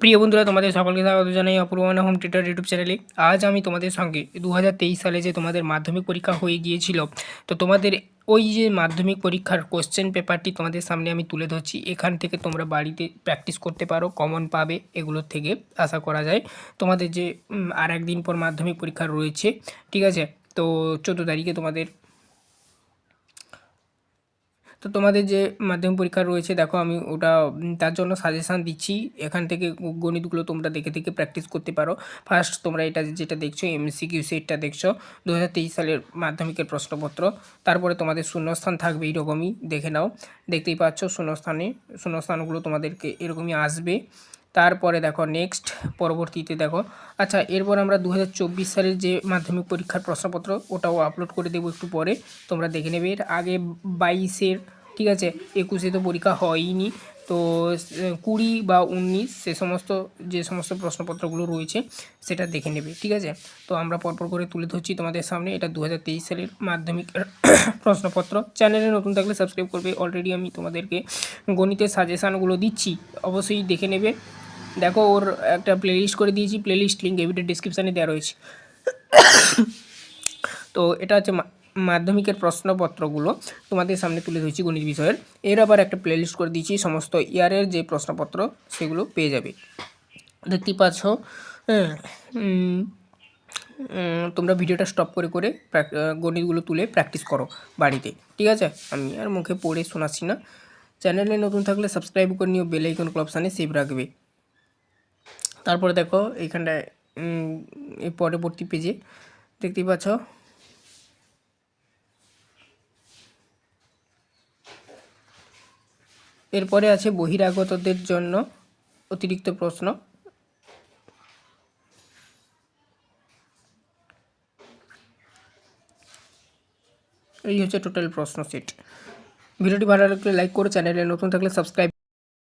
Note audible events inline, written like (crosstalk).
প্রিয় বন্ধুরা, তোমাদের সকলকে স্বাগত জানাই অপূর্বানা হোম থিয়েটার ইউটিউব চ্যানেলে আজ আমি তোমাদের সঙ্গে দু হাজার তেইশ সালে যে তোমাদের মাধ্যমিক পরীক্ষা হয়ে গিয়েছিল, তো তোমাদের ওই যে মাধ্যমিক পরীক্ষার কোশ্চেন পেপারটি তোমাদের সামনে আমি তুলে ধরছি। এখান থেকে তোমরা বাড়িতে প্র্যাকটিস করতে পারো কমন পাবে এগুলোর থেকে আশা করা যায়। তোমাদের যে আর একদিন পর মাধ্যমিক পরীক্ষা রয়েছে, ঠিক আছে? তো চোদ্দ তারিখে তোমাদের তো তোমাদের যে মাধ্যমিক পরীক্ষা রয়েছে, দেখো আমি ওটা তার জন্য সাজেশান দিচ্ছি। এখান থেকে গণিতগুলো তোমরা দেখে দেখে প্র্যাকটিস করতে পারো। ফার্স্ট তোমরা এটা যেটা দেখছ এমসিকিউ সেটটা দেখছ দু হাজার তেইশ সালের মাধ্যমিকের প্রশ্নপত্র। তারপরে তোমাদের শূন্যস্থান থাকবে এইরকমই, দেখে নাও। দেখতেই পাচ্ছ, শূন্যস্থানে, শূন্যস্থানগুলো তোমাদেরকে এরকমই আসবে। তারপরে দেখো নেক্সট পরবর্তীতে দেখো। আচ্ছা এরপর আমরা দু হাজার চব্বিশ সালের যে মাধ্যমিক পরীক্ষার প্রশ্নপত্র, ওটাও আপলোড করে দেবো একটু পরে। তোমরা দেখে নেবে, এর আগে বাইশের, ঠিক আছে, একুশে তো পরীক্ষা হয়নি তো কুড়ি বা উনিশ সে সমস্ত, যে সমস্ত প্রশ্নপত্রগুলো রয়েছে, সেটা দেখে নেবে, ঠিক আছে? তো আমরা পরপর করে তুলে ধরছি তোমাদের সামনে। এটা দু হাজার তেইশ সালের মাধ্যমিক (coughs) প্রশ্নপত্র। চ্যানেলে নতুন থাকলে সাবস্ক্রাইব করবে। অলরেডি আমি তোমাদেরকে গণিতের সাজেশানগুলো দিচ্ছি। অবশ্যই দেখে নেবে। দেখো, ওর একটা প্লেলিস্ট করে দিয়েছি। প্লেলিস্ট লিঙ্ক এই ভিডিও ডিসক্রিপশানে দেওয়া রয়েছে। (coughs) তো, এটা হচ্ছে মাধ্যমিকের প্রশ্নপত্রগুলো তোমাদের সামনে তুলে ধরছি গণিত বিষয়ের। এর আবার একটা প্লেলিস্ট করে দিয়েছি সমস্ত ইয়ারের যে প্রশ্নপত্র সেগুলো পেয়ে যাবে। দেখতেই পাচ্ছ হ্যাঁ, তোমরা ভিডিওটা স্টপ করে করে গণিতগুলো তুলে প্র্যাকটিস করো বাড়িতে ঠিক আছে? আমি আর মুখে পড়ে শোনাচ্ছি না। চ্যানেলে নতুন থাকলে সাবস্ক্রাইব করে নিও বেল আইকন ক্লপশানে সেভ রাখবে। তারপরে দেখো এইখানটায় পরবর্তী পেজে দেখতেই পাচ্ছ এরপরে আছে বহিরাগতদের জন্য অতিরিক্ত প্রশ্ন। এই হচ্ছে টোটাল প্রশ্ন সেট ভিডিওটি ভালো লাগলে লাইক করে চ্যানেলে নতুন থাকলে সাবস্ক্রাইব